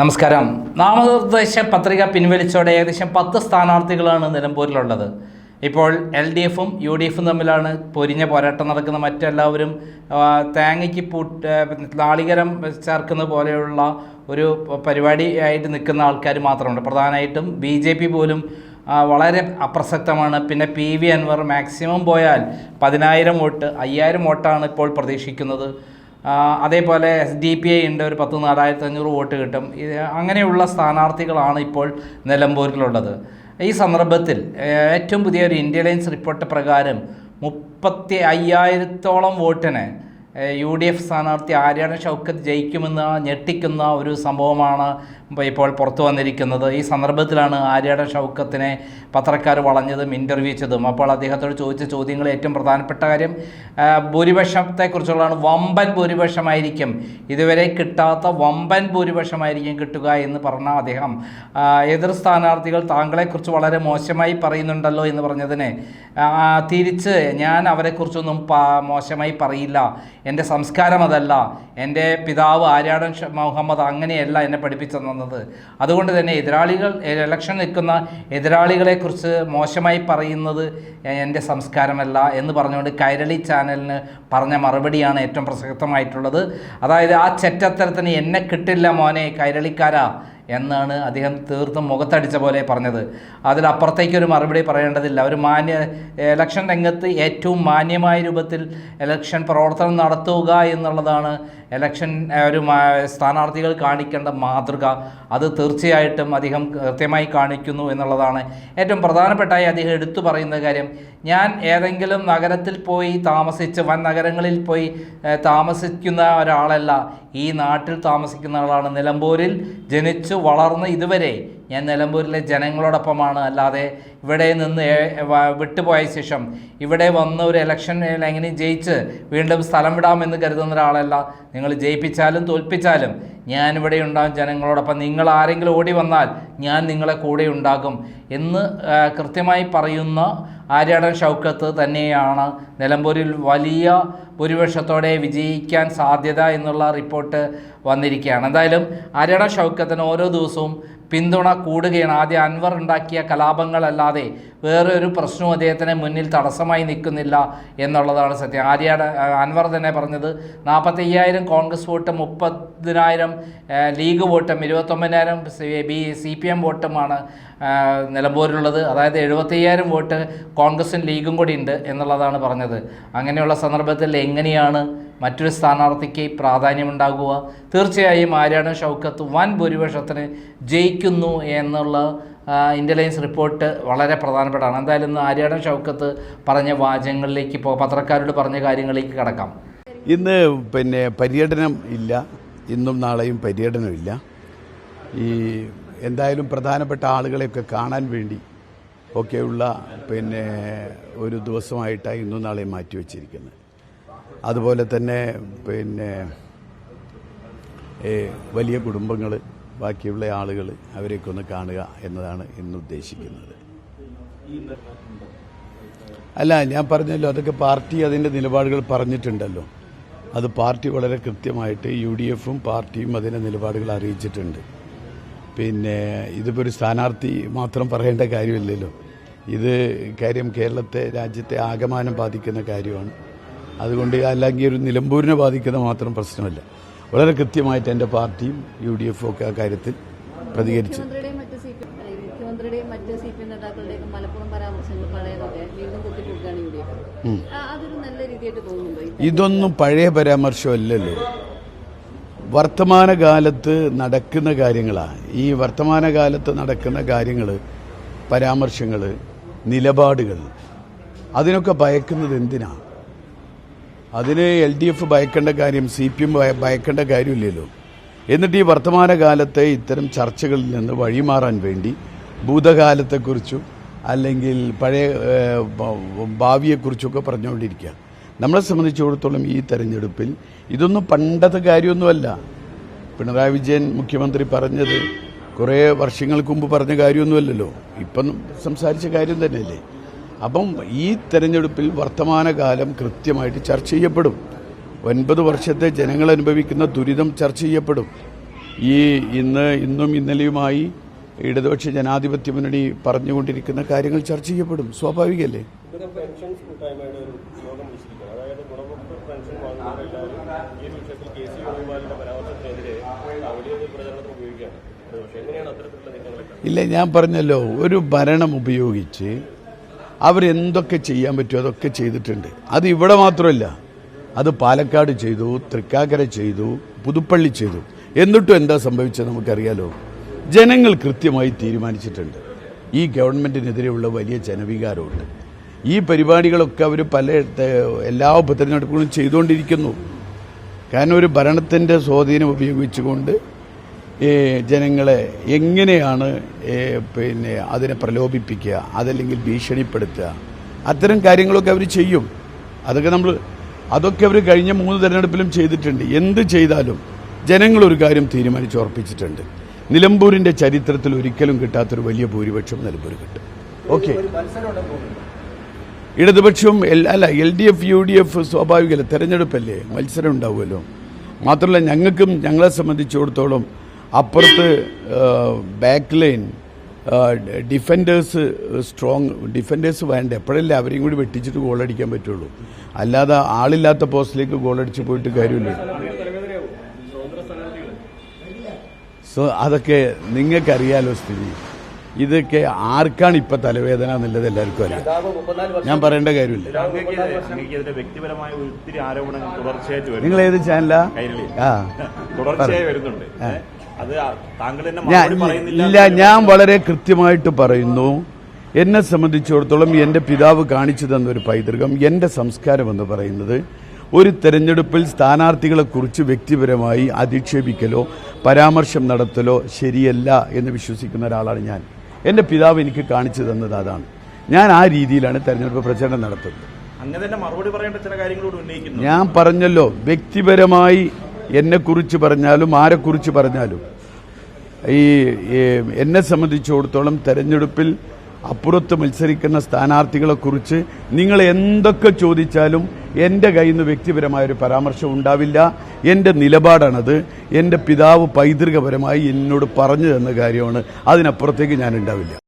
നമസ്കാരം. നാമനിർദ്ദേശ പത്രിക പിൻവലിച്ചോടെ ഏകദേശം പത്ത് സ്ഥാനാർത്ഥികളാണ് നിലമ്പൂരിലുള്ളത്. ഇപ്പോൾ എൽ ഡി എഫും യു ഡി എഫും തമ്മിലാണ് പൊരിഞ്ഞ പോരാട്ടം നടക്കുന്ന മറ്റെല്ലാവരും തേങ്ങയ്ക്ക് പൂട്ട് നാളികരം ചേർക്കുന്ന പോലെയുള്ള ഒരു പരിപാടി ആയിട്ട് നിൽക്കുന്ന ആൾക്കാർ മാത്രമുണ്ട്. പ്രധാനമായിട്ടും ബി ജെ പി പോലും വളരെ അപ്രസക്തമാണ്. പിന്നെ പി വി അൻവർ മാക്സിമം പോയാൽ പതിനായിരം വോട്ട് അയ്യായിരം വോട്ടാണ് ഇപ്പോൾ പ്രതീക്ഷിക്കുന്നത്. അതേപോലെ എസ് ഡി പി ഐ ഉണ്ട് ഒരു പത്ത് നാലായിരത്തി അഞ്ഞൂറ് വോട്ട് കിട്ടും. ഇത് അങ്ങനെയുള്ള സ്ഥാനാർത്ഥികളാണ് ഇപ്പോൾ നിലമ്പൂരിലുള്ളത്. ഈ സന്ദർഭത്തിൽ ഏറ്റവും പുതിയ ഒരു ഇന്ത്യ ലൈൻസ് റിപ്പോർട്ട് പ്രകാരം മുപ്പത്തി അയ്യായിരത്തോളം വോട്ടിന് യു ഡി എഫ് സ്ഥാനാർത്ഥി ആര്യാണ ഷൗക്കത്ത് ജയിക്കുമെന്ന് ഞെട്ടിക്കുന്ന ഒരു സംഭവമാണ് ഇപ്പോൾ പുറത്തു വന്നിരിക്കുന്നത്. ഈ സന്ദർഭത്തിലാണ് ആര്യാണ ഷൗക്കത്തിനെ പത്രക്കാർ വളഞ്ഞതും ഇന്റർവ്യൂ ചെയ്തതും. അപ്പോൾ അദ്ദേഹത്തോട് ചോദിച്ച ചോദ്യങ്ങൾ ഏറ്റവും പ്രധാനപ്പെട്ട കാര്യം ഭൂരിപക്ഷത്തെക്കുറിച്ചുള്ളതാണ്. വമ്പൻ ഭൂരിപക്ഷമായിരിക്കും. ഇതുവരെ കിട്ടാത്ത വമ്പൻ ഭൂരിപക്ഷമായിരിക്കും കിട്ടുക എന്ന് പറഞ്ഞ അദ്ദേഹം. എതിർ സ്ഥാനാർത്ഥികൾ താങ്കളെക്കുറിച്ച് വളരെ മോശമായി പറയുന്നുണ്ടല്ലോ എന്ന് പറഞ്ഞതിന് തിരിച്ച് ഞാൻ അവരെക്കുറിച്ചൊന്നും മോശമായി പറയില്ല. എന്റെ സംസ്കാരം അതല്ല. എന്റെ പിതാവ് ആര്യാടൻ മുഹമ്മദ് അങ്ങനെയല്ല എന്നെ പഠിപ്പിച്ചു തന്നത്. അതുകൊണ്ട് തന്നെ എതിരാളികൾ ഇലക്ഷൻ നിൽക്കുന്ന എതിരാളികളെക്കുറിച്ച് മോശമായി പറയുന്നത് എന്റെ സംസ്കാരമല്ല എന്ന് പറഞ്ഞുകൊണ്ട് കൈരളി ചാനലിന് പറഞ്ഞ മറുപടിയാണ് ഏറ്റവും പ്രസക്തമായിട്ടുള്ളത്. അതായത് ആ ചെറ്റത്തരത്തിന് എന്നെ കിട്ടില്ല മോനെ കൈരളിക്കാരാ. എന്നാണ് അദ്ദേഹം തീർത്തും മുഖത്തടിച്ച പോലെ പറഞ്ഞത്. അതിലപ്പുറത്തേക്ക് ഒരു മറുപടി പറയേണ്ടതില്ല. ഒരു മാന്യ ഇലക്ഷൻ രംഗത്ത് ഏറ്റവും മാന്യമായ രൂപത്തിൽ ഇലക്ഷൻ പ്രവർത്തനം നടത്തുക എന്നുള്ളതാണ് ഇലക്ഷൻ ഒരു സ്ഥാനാർത്ഥികൾ കാണിക്കേണ്ട മാതൃക. അത് തീർച്ചയായിട്ടും അദ്ദേഹം കൃത്യമായി കാണിക്കുന്നു എന്നുള്ളതാണ് ഏറ്റവും പ്രധാനപ്പെട്ടായി അദ്ദേഹം എടുത്തു പറയുന്ന കാര്യം. ഞാൻ ഏതെങ്കിലും നഗരത്തിൽ പോയി താമസിച്ച് വൻ നഗരങ്ങളിൽ പോയി താമസിക്കുന്ന ഒരാളല്ല. ഈ നാട്ടിൽ താമസിക്കുന്ന ആളാണ്. നിലമ്പൂരിൽ ജനിച്ചു വളർന്ന് ഇതുവരെ ഞാൻ നിലമ്പൂരിലെ ജനങ്ങളോടൊപ്പമാണ്. അല്ലാതെ ഇവിടെ നിന്ന് വിട്ടുപോയ ശേഷം ഇവിടെ വന്ന ഒരു ഇലക്ഷൻ എങ്ങനെ ജയിച്ച് വീണ്ടും സ്ഥലം വിടാമെന്ന് കരുതുന്ന ഒരാളല്ല. നിങ്ങൾ ജയിപ്പിച്ചാലും തോൽപ്പിച്ചാലും ഞാൻ ഇവിടെ ഉണ്ടാകും ജനങ്ങളോടൊപ്പം. നിങ്ങൾ ആരെങ്കിലും ഓടി വന്നാൽ ഞാൻ നിങ്ങളെ കൂടെ ഉണ്ടാകും എന്ന് കൃത്യമായി പറയുന്ന ആര്യാടൻ ഷൗക്കത്ത് തന്നെയാണ് നിലമ്പൂരിൽ വലിയ ഭൂരിപക്ഷത്തോടെ വിജയിക്കാൻ സാധ്യത എന്നുള്ള റിപ്പോർട്ട് വന്നിരിക്കുകയാണ്. എന്തായാലും ആര്യാടൻ ഷൗക്കത്തിന് ഓരോ ദിവസവും പിന്തുണ കൂടുകയാണ്. ആദ്യ അൻവർ ഉണ്ടാക്കിയ കലാപങ്ങളല്ലാതെ വേറെ ഒരു പ്രശ്നവും അദ്ദേഹത്തിന് മുന്നിൽ തടസ്സമായി നിൽക്കുന്നില്ല എന്നുള്ളതാണ് സത്യം. ആര്യയുടെ അൻവർ തന്നെ പറഞ്ഞത് നാൽപ്പത്തി അയ്യായിരം കോൺഗ്രസ് വോട്ടും മുപ്പതിനായിരം ലീഗ് വോട്ടും ഇരുപത്തൊമ്പതിനായിരം ബി സി പി എം വോട്ടുമാണ് നിലമ്പൂരിലുള്ളത്. അതായത് എഴുപത്തയ്യായിരം വോട്ട് കോൺഗ്രസും ലീഗും കൂടി ഉണ്ട് എന്നുള്ളതാണ് പറഞ്ഞത്. അങ്ങനെയുള്ള സന്ദർഭത്തിൽ എങ്ങനെയാണ് മറ്റൊരു സ്ഥാനാർത്ഥിക്ക് പ്രാധാന്യമുണ്ടാകുക. തീർച്ചയായും ആര്യാടൻ ഷൗക്കത്ത് വൻ ഭൂരിപക്ഷത്തിന് ജയിക്കുന്നു എന്നുള്ള ഇന്റലിജൻസ് റിപ്പോർട്ട് വളരെ പ്രധാനപ്പെട്ടതാണ്. എന്തായാലും ഇന്ന് ആര്യാടൻ ഷൗക്കത്ത് പറഞ്ഞ വാചകങ്ങളിലേക്ക് ഇപ്പോൾ പത്രക്കാരോട് പറഞ്ഞ കാര്യങ്ങളിലേക്ക് കടക്കാം. ഇന്ന് പിന്നെ പര്യടനം ഇല്ല. ഇന്നും നാളെയും പര്യടനമില്ല ഈ എന്തായാലും പ്രധാനപ്പെട്ട ആളുകളെയൊക്കെ കാണാൻ വേണ്ടി ഒക്കെയുള്ള പിന്നെ ഒരു ദിവസമായിട്ടാണ് ഇന്നും നാളെയും മാറ്റിവെച്ചിരിക്കുന്നത്. അതുപോലെ തന്നെ പിന്നെ വലിയ കുടുംബങ്ങൾ ബാക്കിയുള്ള ആളുകൾ അവരെയൊക്കെ ഒന്ന് കാണുക എന്നതാണ് ഇന്ന് ഉദ്ദേശിക്കുന്നത്. അല്ല ഞാൻ പറഞ്ഞല്ലോ അതൊക്കെ പാർട്ടി അതിന്റെ നിലപാടുകൾ പറഞ്ഞിട്ടുണ്ടല്ലോ. അത് പാർട്ടി വളരെ കൃത്യമായിട്ട് യു ഡി എഫും പാർട്ടിയും അതിന്റെ നിലപാടുകൾ അറിയിച്ചിട്ടുണ്ട്. പിന്നെ ഇതിപ്പോൾ ഒരു സ്ഥാനാർത്ഥി മാത്രം പറയേണ്ട കാര്യമില്ലല്ലോ. ഇത് കാര്യം കേരളത്തെ രാജ്യത്തെ ആകമാനം ബാധിക്കുന്ന കാര്യമാണ്. അതുകൊണ്ട് അല്ലെങ്കിൽ ഒരു നിലമ്പൂരിനെ ബാധിക്കുന്ന മാത്രം പ്രശ്നമല്ല. വളരെ കൃത്യമായിട്ട് എന്റെ പാർട്ടിയും യു ഡി എഫും ഒക്കെ ആ കാര്യത്തിൽ പ്രതികരിച്ചു. ഇതൊന്നും പഴയ പരാമർശമല്ലല്ലോ. വർത്തമാനകാലത്ത് നടക്കുന്ന കാര്യങ്ങളാണ് ഈ വർത്തമാനകാലത്ത് നടക്കുന്ന കാര്യങ്ങൾ പരാമർശങ്ങൾ നിലപാടുകൾ അതിനൊക്കെ ഭയക്കുന്നത് എന്തിനാ? അതിന് എൽ ഡി എഫ് ഭയക്കേണ്ട കാര്യം സി പി എം ഭയക്കേണ്ട കാര്യമില്ലല്ലോ. എന്നിട്ട് ഈ വർത്തമാനകാലത്തെ ഇത്തരം ചർച്ചകളിൽ നിന്ന് വഴിമാറാൻ വേണ്ടി ഭൂതകാലത്തെക്കുറിച്ചും അല്ലെങ്കിൽ പഴയ ഭാവിയെക്കുറിച്ചൊക്കെ പറഞ്ഞുകൊണ്ടിരിക്കുക നമ്മളെ സംബന്ധിച്ചിടത്തോളം ഈ തെരഞ്ഞെടുപ്പിൽ ഇതൊന്നും പണ്ടത്തെ കാര്യമൊന്നുമല്ല. പിണറായി വിജയൻ മുഖ്യമന്ത്രി പറഞ്ഞത് കുറേ വർഷങ്ങൾക്ക് മുമ്പ് പറഞ്ഞ കാര്യമൊന്നുമല്ലല്ലോ. ഇപ്പം സംസാരിച്ച കാര്യം തന്നെയല്ലേ. അപ്പം ഈ തെരഞ്ഞെടുപ്പിൽ വർത്തമാനകാലം കൃത്യമായിട്ട് ചർച്ച ചെയ്യപ്പെടും. ഒൻപത് വർഷത്തെ ജനങ്ങൾ അനുഭവിക്കുന്ന ദുരിതം ചർച്ച ചെയ്യപ്പെടും. ഈ ഇന്ന് ഇന്നും ഇന്നലെയുമായി ഇടതുപക്ഷ ജനാധിപത്യ മുന്നണി പറഞ്ഞുകൊണ്ടിരിക്കുന്ന കാര്യങ്ങൾ ചർച്ച ചെയ്യപ്പെടും. സ്വാഭാവികല്ലേ ഇല്ല ഞാൻ പറഞ്ഞല്ലോ ഒരു ഭരണം ഉപയോഗിച്ച് അവരെന്തൊക്കെ ചെയ്യാൻ പറ്റുമോ അതൊക്കെ ചെയ്തിട്ടുണ്ട്. അത് ഇവിടെ മാത്രമല്ല. അത് പാലക്കാട് ചെയ്തു തൃക്കാക്കര ചെയ്തു പുതുപ്പള്ളി ചെയ്തു. എന്നിട്ടും എന്താ സംഭവിച്ചത് നമുക്കറിയാലോ? ജനങ്ങൾ കൃത്യമായി തീരുമാനിച്ചിട്ടുണ്ട്. ഈ ഗവൺമെന്റിനെതിരെയുള്ള വലിയ ജനവികാരമുണ്ട്. ഈ പരിപാടികളൊക്കെ അവർ പല എല്ലാ ഉപതെരഞ്ഞെടുപ്പുകളും ചെയ്തുകൊണ്ടിരിക്കുന്നു. കാരണം ഒരു ഭരണത്തിന്റെ സ്വാധീനം ഉപയോഗിച്ചുകൊണ്ട് ജനങ്ങളെ എങ്ങനെയാണ് പിന്നെ അതിനെ പ്രലോഭിപ്പിക്കുക അതല്ലെങ്കിൽ ഭീഷണിപ്പെടുത്തുക? അത്തരം കാര്യങ്ങളൊക്കെ അവർ ചെയ്യും. അതൊക്കെ നമ്മൾ അതൊക്കെ അവർ കഴിഞ്ഞ മൂന്ന് തിരഞ്ഞെടുപ്പിലും ചെയ്തിട്ടുണ്ട്. എന്ത് ചെയ്താലും ജനങ്ങൾ ഒരു കാര്യം തീരുമാനിച്ച് ഉറപ്പിച്ചിട്ടുണ്ട്. നിലമ്പൂരിന്റെ ചരിത്രത്തിൽ ഒരിക്കലും കിട്ടാത്തൊരു വലിയ ഭൂരിപക്ഷം നിലമ്പൂർ കിട്ടും. ഓക്കെ. ഇടതുപക്ഷവും അല്ല L D F U D F സ്വാഭാവികമല്ല? തെരഞ്ഞെടുപ്പല്ലേ? മത്സരം ഉണ്ടാവുമല്ലോ. മാത്രമല്ല ഞങ്ങൾക്കും ഞങ്ങളെ സംബന്ധിച്ചിടത്തോളം അപ്പുറത്ത് back line defenders strong defenders വേണ്ട? എപ്പോഴല്ലേ അവരെയും കൂടി വെട്ടിച്ചിട്ട് ഗോളടിക്കാൻ പറ്റുള്ളൂ? അല്ലാതെ ആളില്ലാത്ത പോസ്റ്റിലേക്ക് ഗോളടിച്ച് പോയിട്ട് കാര്യമില്ല. സോ അതൊക്കെ നിങ്ങൾക്കറിയാലോ സ്ഥിതി. ഇതൊക്കെ ആർക്കാണ് ഇപ്പൊ തലവേദന എന്നുള്ളത് എല്ലാവർക്കും അറിയാം. ഞാൻ പറയേണ്ട കാര്യമില്ല. നിങ്ങൾ ഏത് ചാനലാ ആ? തുടർച്ചയായി വരുന്നുണ്ട്. ഇല്ല ഞാൻ വളരെ കൃത്യമായിട്ട് പറയുന്നു. എന്നെ സംബന്ധിച്ചിടത്തോളം എന്റെ പിതാവ് കാണിച്ചു തന്ന ഒരു പൈതൃകം എന്റെ സംസ്കാരം എന്ന് പറയുന്നത് ഒരു തെരഞ്ഞെടുപ്പിൽ സ്ഥാനാർത്ഥികളെ കുറിച്ച് വ്യക്തിപരമായി അധിക്ഷേപിക്കലോ പരാമർശം നടത്തലോ ശരിയല്ല എന്ന് വിശ്വസിക്കുന്ന ഒരാളാണ് ഞാൻ. എന്റെ പിതാവ് എനിക്ക് കാണിച്ചു തന്നത് അതാണ്. ഞാൻ ആ രീതിയിലാണ് തെരഞ്ഞെടുപ്പ് പ്രചരണം നടത്തുന്നത്. അങ്ങനെ തന്നെ മറുപടി പറയേണ്ട ചില കാര്യങ്ങളോട് ഉന്നയിക്കുന്നു. ഞാൻ പറഞ്ഞല്ലോ വ്യക്തിപരമായി എന്നെക്കുറിച്ച് പറഞ്ഞാലും ആരെക്കുറിച്ച് പറഞ്ഞാലും. ഈ എന്നെ സംബന്ധിച്ചിടത്തോളം തെരഞ്ഞെടുപ്പിൽ അപ്പുറത്ത് മത്സരിക്കുന്ന സ്ഥാനാർത്ഥികളെക്കുറിച്ച് നിങ്ങൾ എന്തൊക്കെ ചോദിച്ചാലും എന്റെ കയ്യിൽ നിന്ന് വ്യക്തിപരമായൊരു പരാമർശം ഉണ്ടാവില്ല. എന്റെ നിലപാടാണത്. എന്റെ പിതാവ് പൈതൃകപരമായി എന്നോട് പറഞ്ഞു തന്ന കാര്യമാണ്. അതിനപ്പുറത്തേക്ക് ഞാൻ ഉണ്ടാവില്ല